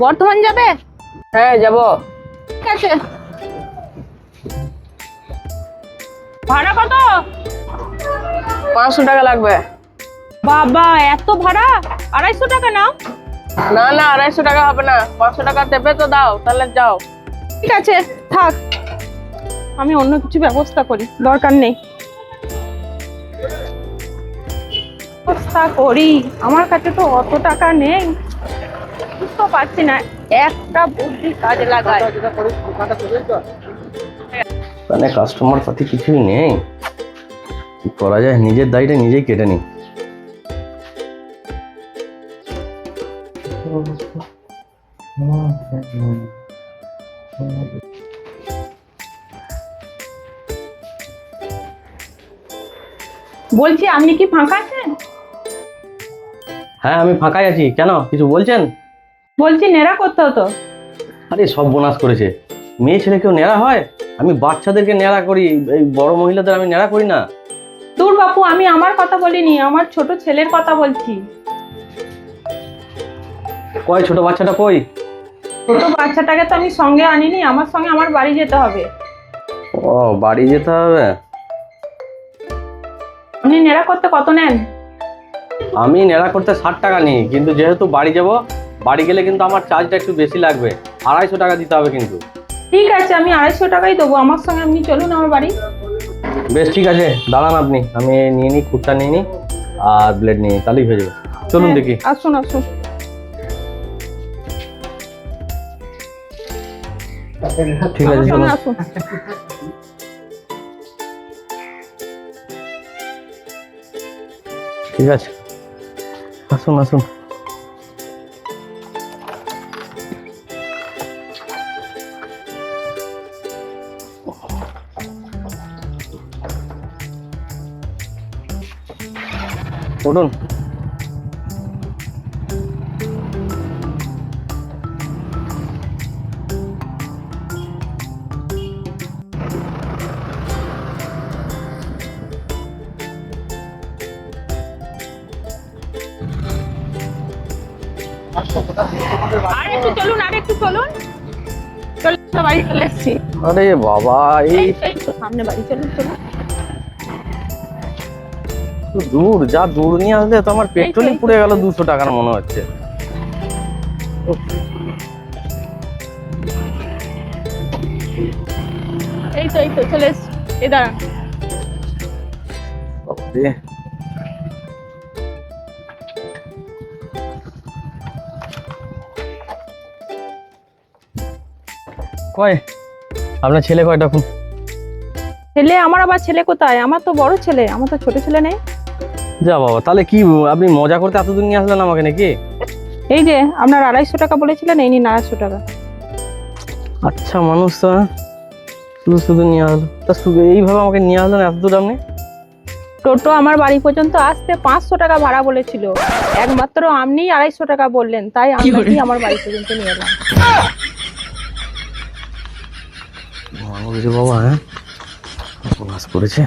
বর্ধমান যাবে? হ্যাঁ যাব। ঠিক আছে। ভাড়া কত? পাঁচশো টাকা লাগবে। বাবা এত ভাড়া? আড়াইশো টাকা নাও। না না আড়াইশো টাকা হবে না। পাঁচশো টাকা দেবে তো দাও তাহলে যাও। ঠিক আছে থাক। আমি অন্য কিছু ব্যবস্থা করি দরকার নেই। ব্যবস্থা করি। আমার কাছে তো অত টাকা নেই। বুঝতে পারছি না একটা বুদ্ধি কাজে লাগায়। মানে কাস্টমার পাতি কিছুই নেই। করা যায়? নিজের দায়টা নিজেই কেটে নি বলছি আপনি কি ফাঁকা আছেন? হ্যাঁ আমি ফাঁকাই আছি। কেন? কিছু বলছেন? বলছি নেড়া করতে হতো। আরে সব বোনাস করেছে। মেয়ে ছেলে কেউ নেড়া হয়? আমি বাচ্চাদেরকে নেড়া করি এই বড় মহিলাদের আমি নেড়া করি না। দূর বাপু আমি আমার কথা বলিনি আমার ছোট ছেলের কথা বলছি। কয় ছোট বাচ্চাটা কই? ছোট বাচ্চাটাকে তো আমি সঙ্গে আনিনি আমার সঙ্গে আমার বাড়ি যেতে হবে। ও বাড়ি যেতে হবে? আপনি নেড়া করতে কত নেন? আমি নেড়া করতে ষাট টাকা নিই কিন্তু যেহেতু বাড়ি যাব বাড়ি গেলে কিন্তু আমার চার্জটা একটু বেশি লাগবে। আড়াইশো টাকা দিতে হবে কিন্তু। ঠিক আছে আমি আড়াইশো টাকাই দেবো। আমার সঙ্গে আপনি চলুন আমার বাড়ি। বেশ ঠিক আছে। দাঁড়ান আপনি। আমি নিয়ে নিই খুঁটটা নিয়ে নিই আর ব্লেড নিয়ে নিই তাহলেই হয়ে যাবে। চলুন দেখি। হ্যাঁ, আসুন আসুন। ঠিক আছে চলুন। আসুন। ঠিক আছে। আসুন আসুন। উঠুন আর একটু চলুন আর একটু চলুন। চলুন বাড়ি চলে এসছি। আরে বাবা এই সামনে বাড়ি চলুন চলুন। দূর যা দূর নিয়ে আসলে তো আমার পেট্রোলই পুড়ে গেল দুশো টাকার মনে হচ্ছে। এই তো এই তো চলে এসছি এই দাঁড়ান কয়? আপনার ছেলে কয়টা খুব ছেলে আমার আবার ছেলে কোথায়? আমার তো বড় ছেলে আমার তো ছোট ছেলে নেই। যা বাবা তাহলে কি আপনি মজা করতে এতদূর নিয়ে আসলেন আমাকে নাকি? এই যে আপনার আড়াইশো টাকা বলেছিলেন এই নিন আড়াইশো টাকা। আচ্ছা মানুষ তো হ্যাঁ? শুধু শুধু নিয়ে আসলো। তা শুধু এইভাবে আমাকে নিয়ে আসলেন এতদূর আপনি? টোটো আমার বাড়ি পর্যন্ত আসতে পাঁচশো টাকা ভাড়া বলেছিল। একমাত্র আপনি আড়াইশো টাকা বললেন তাই আমি আমার বাড়ি পর্যন্ত নিয়ে এলাম। বাবা হ্যাঁ? করেছে।